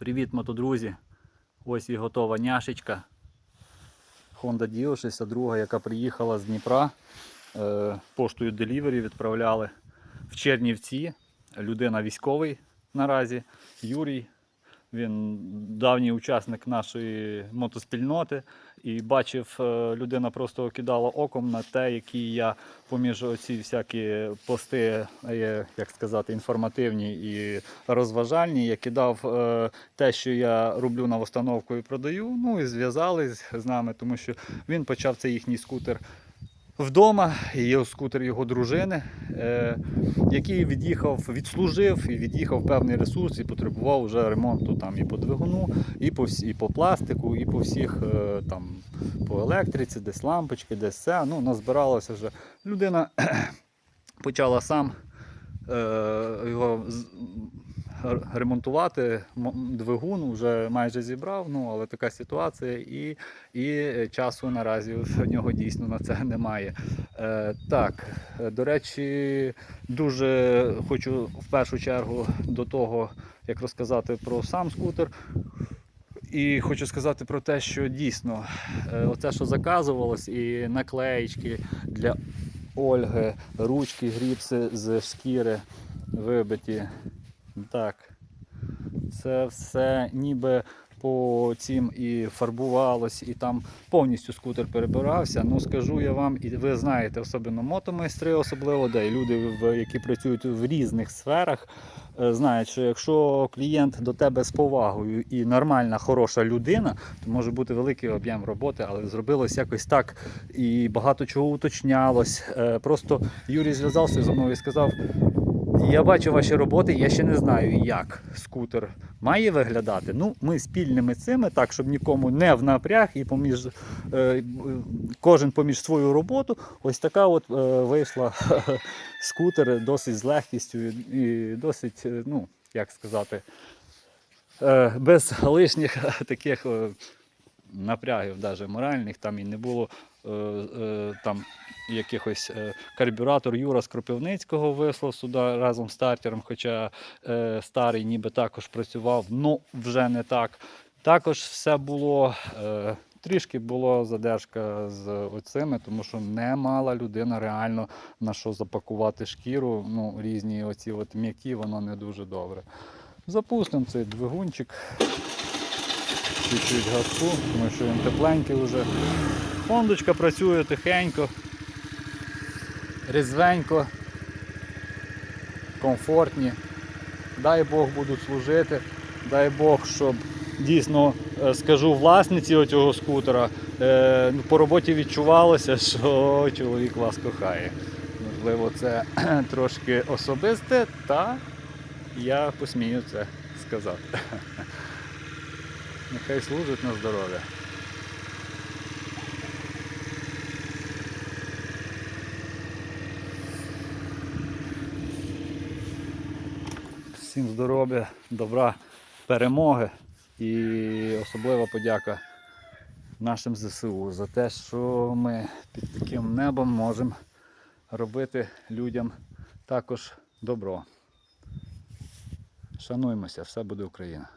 Привіт, мотодрузі! Ось і готова няшечка. Honda Dio 62, яка приїхала з Дніпра. Е, Поштою Delivery відправляли в Чернівці. Людина військовий наразі. Юрій. Він давній учасник нашої мотоспільноти. І бачив, е, людина просто кидала оком на те, які я поміж оці всякі пости, е, як сказати, інформативні і розважальні. Я кидав е, те, що я роблю на установку і продаю. Ну і зв'язались з нами, тому що він почав цей їхній скутер вдома. Є скутер його дружини, е, який від'їхав, відслужив і від'їхав певний ресурс і потребував вже ремонту там і по двигуну, і по і по пластику, і по всіх е, там по електриці, десь лампочки, десь все. Ну, назбиралося вже. Людина почала сам е, його ремонтувати. Двигун вже майже зібрав, ну але така ситуація, і, і часу наразі в нього дійсно на це немає. Е, так, до речі, дуже хочу в першу чергу до того, як розказати про сам скутер. І хочу сказати про те, що дійсно е, оце, що заказувалось, і наклеїчки для Ольги, ручки, гріпси з шкіри вибиті. Так. Це все ніби по цим і фарбувалось, і там повністю скутер перебирався. Ну скажу я вам, і ви знаєте, особливо мотомайстри, особливо, де люди, які працюють в різних сферах, е, знають, що якщо клієнт до тебе з повагою і нормальна, хороша людина, то може бути великий об'єм роботи, але зробилось якось так і багато чого уточнялось. Е, Просто Юрій зв'язався зі мною і сказав. Я бачу ваші роботи, я ще не знаю, як скутер має виглядати. Ну, ми спільними цими, так, щоб нікому не в напряг і поміж, е, кожен поміж свою роботу. Ось така от е, вийшла скутер досить з легкістю і досить, е, ну, як сказати, е, без лишніх таких е, напрягів, навіть моральних, там і не було е, е, там якихось е, карбюратор Юра з Кропивницького вислав сюди разом з стартером, хоча е, старий ніби також працював, ну вже не так. Також все було. Е, Трішки була задержка з оцими, тому що не мала людина реально на що запакувати шкіру. Ну, різні оці от м'які, воно не дуже добре. Запустимо цей двигунчик. Чуть-чуть газку, тому що він тепленький вже. Фондочка працює тихенько, різвенько, комфортні. Дай Бог будуть служити. Дай Бог, щоб дійсно е, скажу власниці цього скутера. е, ну, По роботі відчувалося, що чоловік вас кохає. Можливо, це трошки особисте, та я посмію це сказати. Нехай служить на здоров'я. Всім здоров'я, добра, перемоги і особлива подяка нашим ЗСУ за те, що ми під таким небом можемо робити людям також добро. Шануймося, все буде Україна.